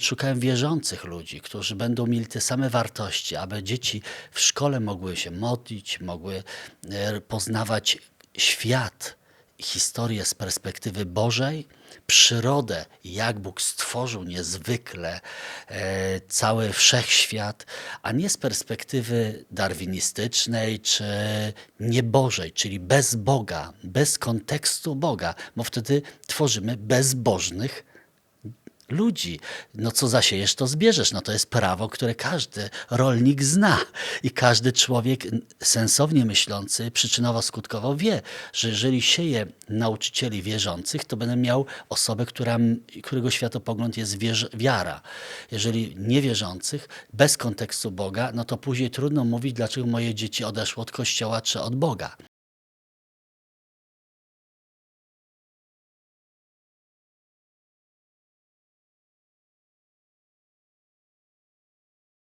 Szukałem wierzących ludzi, którzy będą mieli te same wartości, aby dzieci w szkole mogły się modlić, mogły e, poznawać świat, historię z perspektywy Bożej, przyrodę, jak Bóg stworzył niezwykle e, cały wszechświat, a nie z perspektywy darwinistycznej czy niebożej, czyli bez Boga, bez kontekstu Boga, bo wtedy tworzymy bezbożnych ludzi. No co zasiejesz, to zbierzesz. No to jest prawo, które każdy rolnik zna i każdy człowiek sensownie myślący, przyczynowo-skutkowo wie, że jeżeli sieje nauczycieli wierzących, to będę miał osobę, która, którego światopogląd jest wiara. Jeżeli niewierzących, bez kontekstu Boga, no to później trudno mówić, dlaczego moje dzieci odeszło od Kościoła czy od Boga.